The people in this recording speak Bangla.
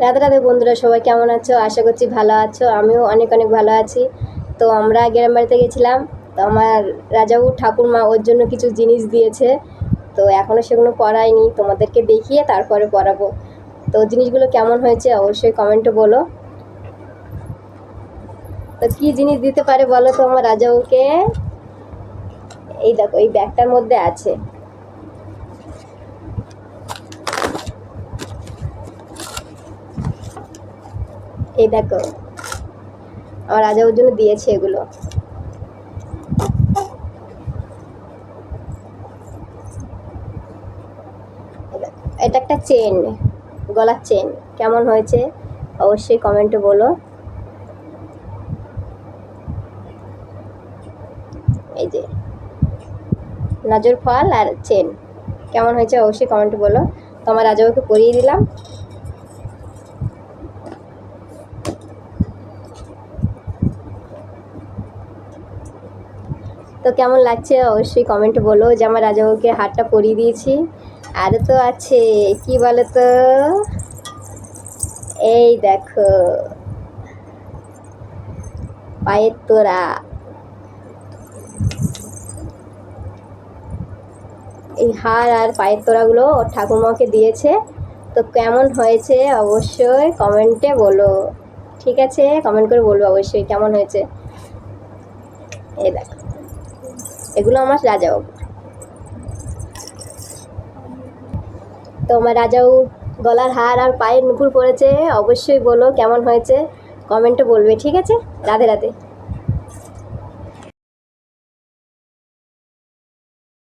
রাধে রাধে বন্ধুরা, সবাই কেমন আছো? আশা করছি ভালো আছো। আমিও অনেক অনেক ভালো আছি। তো আমরা গ্রাম বাড়িতে গেছিলাম। তো আমার রাজাবু ঠাকুরমা ওর জন্য কিছু জিনিস দিয়েছে। তো এখনও সেগুলো পড়াইনি তোমাদেরকে দেখিয়ে তারপরে পড়াবো। তো জিনিসগুলো কেমন হয়েছে অবশ্যই কমেন্টে বলো। তো কী জিনিস দিতে পারে বলো তো আমার রাজাবুকে? এই দেখো, এই ব্যাগটার মধ্যে আছে। এই দেখো। আমার রাজা ওর জন্য দিয়েছে এগুলো। এটা একটা চেন গলার চেন কেমন হয়েছে? অবশ্যই কমেন্টে বলো। এই যে নজর ফল আর চেন কেমন হয়েছে? অবশ্যই কমেন্টে বলো। তো আমার রাজাবাবুকে পরিয়ে দিলাম। তো কেমন লাগছে অবশ্যই কমেন্টে বলো যে আমার রাজাবাবুকে হারটা পরিয়ে দিয়েছি। আরও তো আছে, কি বলো তো এই দেখো। পায়ের তোরা এই হার আর পায়ের তোড়াগুলো ওর ঠাকুমাকে দিয়েছে। তো কেমন হয়েছে অবশ্যই কমেন্টে বলো। ঠিক আছে? কমেন্ট করে বলব অবশ্যই কেমন হয়েছে। এই দেখো। এগুলো আমার রাজা রাজাবাবু তো আমার রাজাবাবুর গলার হার আর পায়ের নুপুর পড়েছে অবশ্যই বলো কেমন হয়েছে কমেন্টে বলবে, ঠিক আছে? রাধে রাধে।